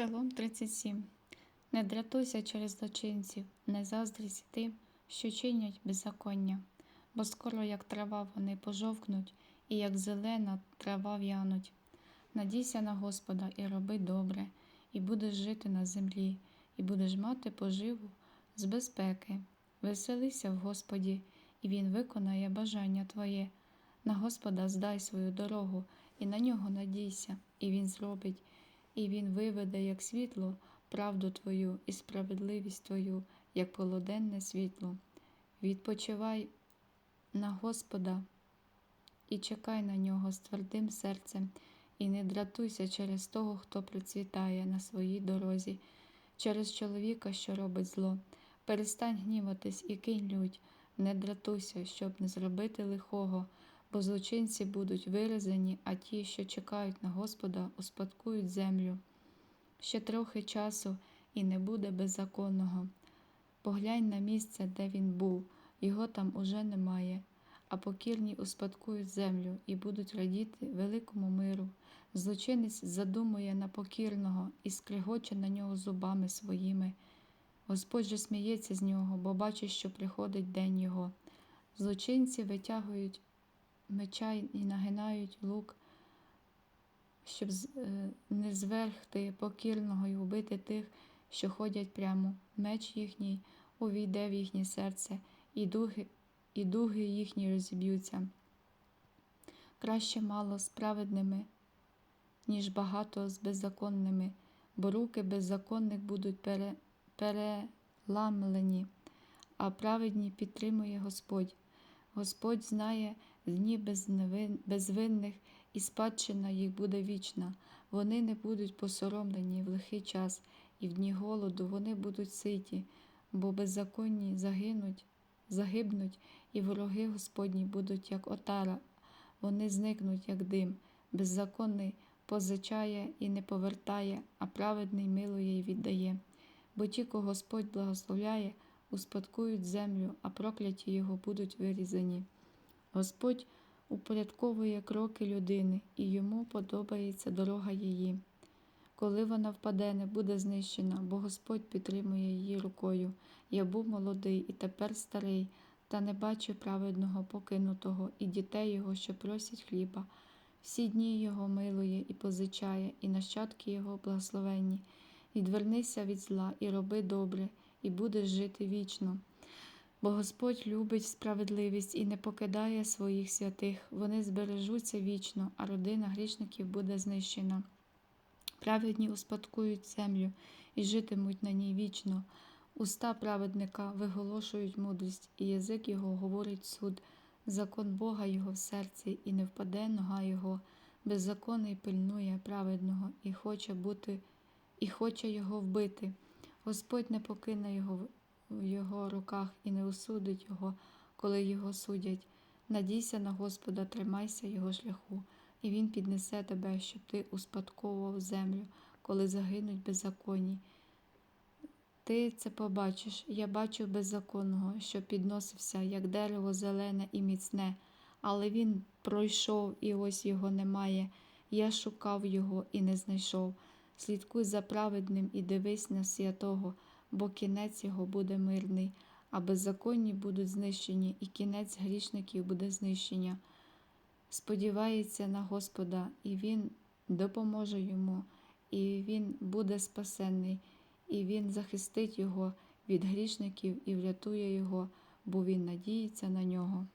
Псалом 37. Не дратуйся через злочинців, не заздрість тим, що чинять беззаконня, бо скоро, як трава, вони пожовкнуть, і як зелена трава в'януть. Надійся на Господа і роби добре, і будеш жити на землі, і будеш мати поживу з безпеки. Веселися в Господі, і Він виконає бажання твоє. На Господа здай свою дорогу, і на нього надійся, і Він зробить, і Він виведе, як світло, правду твою і справедливість твою, як полуденне світло. Відпочивай на Господа і чекай на нього з твердим серцем, і не дратуйся через того, хто процвітає на своїй дорозі, через чоловіка, що робить зло. Перестань гніватись і кинь лють, не дратуйся, щоб не зробити лихого, бо злочинці будуть виразені, а ті, що чекають на Господа, успадкують землю. Ще трохи часу і не буде беззаконного. Поглянь на місце, де він був, його там уже немає, а покірні успадкують землю і будуть радіти великому миру. Злочинець задумує на покірного і скригоче на нього зубами своїми. Господь же сміється з нього, бо бачить, що приходить день його. Злочинці витягують меча і нагинають лук, щоб е, не звергти покірного і убити тих, що ходять прямо. Меч їхній увійде в їхнє серце, і дуги, і дуги їхні розіб'ються. Краще мало з праведними, ніж багато з беззаконними, бо руки беззаконних будуть пере, переламлені, а праведні підтримує Господь. Господь знає дні безвинних, і спадщина їх буде вічна. Вони не будуть посоромлені в лихий час, і в дні голоду вони будуть ситі, бо беззаконні загинуть, загибнуть, і вороги Господні будуть, як отара, вони зникнуть, як дим. Беззаконний позичає і не повертає, а праведний милує і віддає. Бо ті, кого Господь благословляє, успадкують землю, а прокляті його будуть вирізані. Господь упорядковує кроки людини, і йому подобається дорога її. Коли вона впаде, не буде знищена, бо Господь підтримує її рукою. Я був молодий і тепер старий, та не бачу праведного покинутого і дітей його, що просять хліба. Всі дні його милує і позичає, і нащадки його благословенні. Відвернися від зла і роби добре, і будеш жити вічно. Бо Господь любить справедливість і не покидає своїх святих, вони збережуться вічно, а родина грішників буде знищена. Праведні успадкують землю і житимуть на ній вічно. Уста праведника виголошують мудрість, і язик його говорить суд, закон Бога його в серці, і не впаде нога його, беззаконний пильнує праведного і хоче бути, і хоче його вбити. Господь не покине його в його руках і не осудить його, коли його судять. Надійся на Господа, тримайся його шляху, і він піднесе тебе, щоб ти успадковував землю, коли загинуть беззаконні. Ти це побачиш, я бачив беззаконного, що підносився, як дерево зелене і міцне, але він пройшов, і ось його немає. Я шукав його і не знайшов. Слідкуй за праведним і дивись на святого, бо кінець його буде мирний, а беззаконні будуть знищені, і кінець грішників буде знищення. Сподівається на Господа, і Він допоможе йому, і він буде спасенний, і він захистить його від грішників і врятує його, бо він надіється на нього.